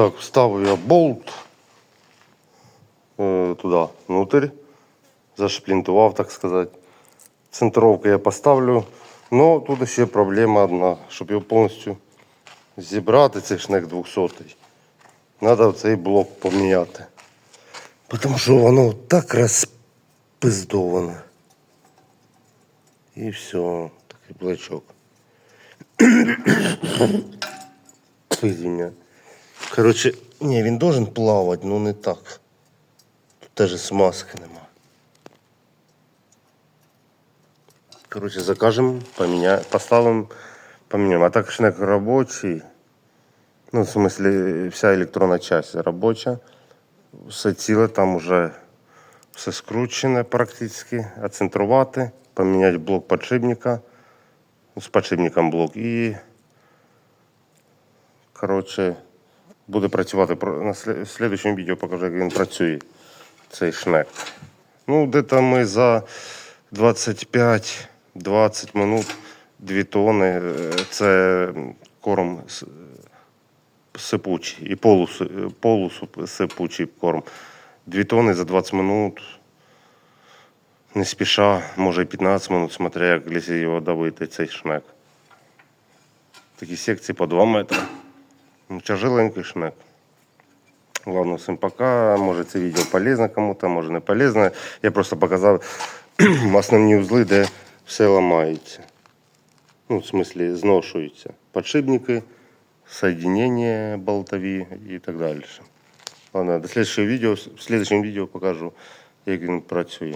Так, вставив я болт е, туди, внутрь. Зашплінтував, так сказати. Центровку я поставлю. Но тут ще проблема одна, щоб його повністю зібрати, цей шнек 200 Треба цей блок поміняти. Тому що воно так розпиздоване. І все, такий блочок. Извиня. Короче, не, він должен плавати, ну не так. Тут теж смазки нема. Короче, закажем, поміняємо, поставимо, поміняємо. А так шнек робочий. Ну, в смысле, вся електронна часть робоча. Все ціле, там уже все скручене практично. Оцентрувати, поміняти блок подшипника. З подшипником блок і Коротше, буде працювати. На слід- слідчому відео покажу, як він працює, цей шнек. Ну, де-то ми за 25-20 минут 2 тони. е, Це корм сипучий і полусу- полусипучий корм. 2 тони за 20 минут. Не спіша, може 15 минут, смотря як якщо його давити, цей шнек. Такі секції по 2 метри. Ну, Тяжеленький шнек. Ладно, всім пока. Може це відео полезно кому-то, може не полезно. Я просто показав основні узли, де все ламається. Ну, в смысле, зношуються. Подшипники, соединення болтові і так далі. Ладно, до следующего відео. В следующем відео покажу, як він працює.